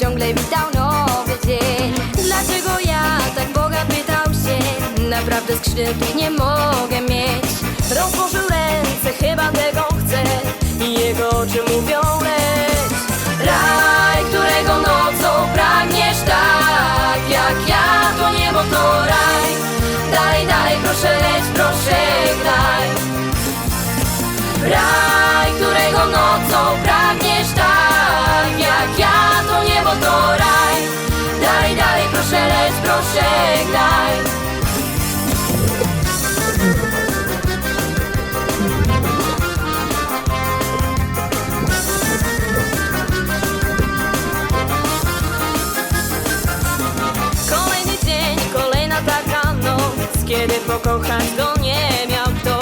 ciągle witał nowy dzień. Dlaczego ja tak Boga pytał się? Naprawdę skrzydłów nie mogę mieć. Rozłożył ręce, chyba tego chcę. I jego oczy mówią leć. Raj, którego nocą pragniesz tak Jak ja, to niebo to raj. Dalej, dalej, proszę leć, proszę graj Raj, Żeby pokochać go nie miał kto.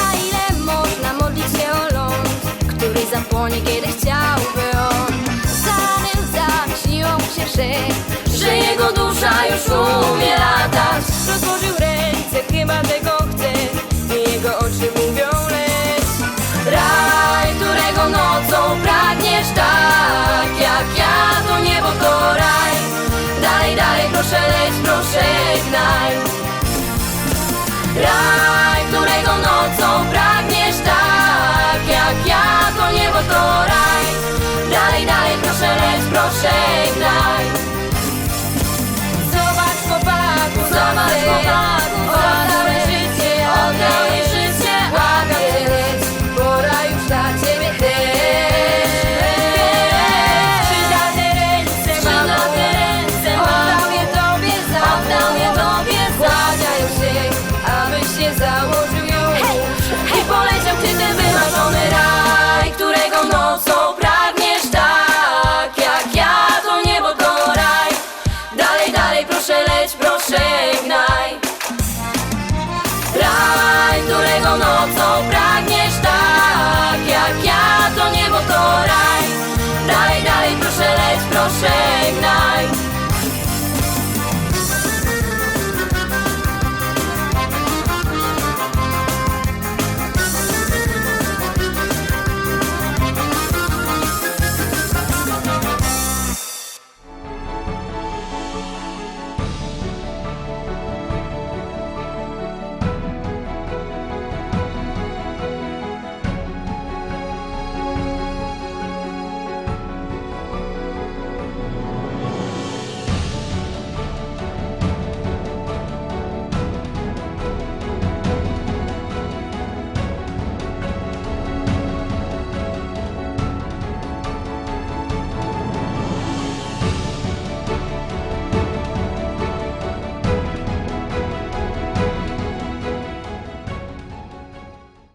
A ile można modlić się o ląd Który zapłonie kiedy chciałby on? Samym zaśniło mu się, że Że jego dusza już umie latać. Rozłożył ręce, chyba tego chce I jego oczy mówią leć. Raj, którego nocą pragniesz tak